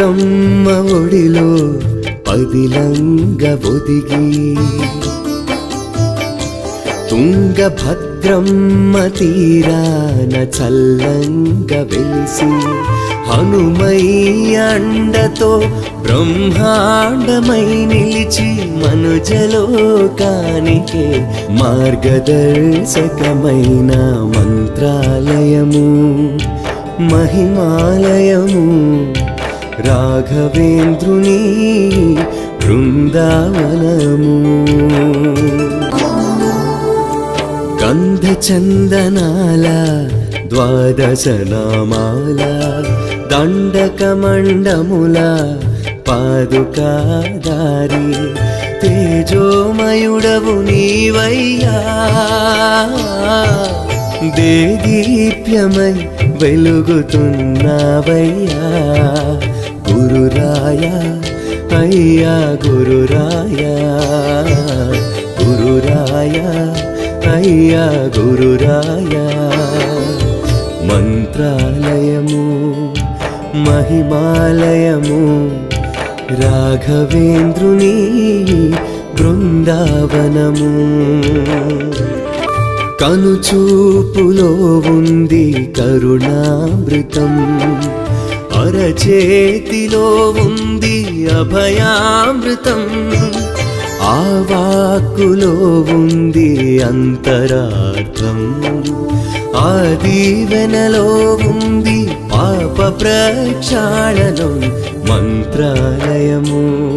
దుర్గమ్మ ఒడిలో పదిలంగ ఒదిగి తుంగభద్రమ్మ తీరాన చల్లంగ వెలిసి హనుమయ్య అండతో బ్రహ్మాండమై నిలిచి మనుజలోకానికే మార్గదర్శకమైన మంత్రాలయము మహిమాలయము. రాఘవేంద్రుని బృందావనము. గంధచందనాల ద్వాదశ నామాల దండకమండముల పాదుకాదారి తేజోమయుడవు నీవయ్యా. దేదీప్యమై వెలుగుతున్నావయ్యా. గురురాయ అయ్యా గురురాయ. గురురాయ అయ్యా గురురాయ. మంత్రాలయము మహిమాలయము రాఘవేంద్రుని బృందావనము. కనుచూపులో ఉంది కరుణామృతం. అరచేతిలో ఉంది అభయామృతం. ఆ వాక్కులో ఉంది అంతరార్థం. ఆ దీవెనలో ఉంది పాప ప్రక్షాళనం మంత్రాలయము.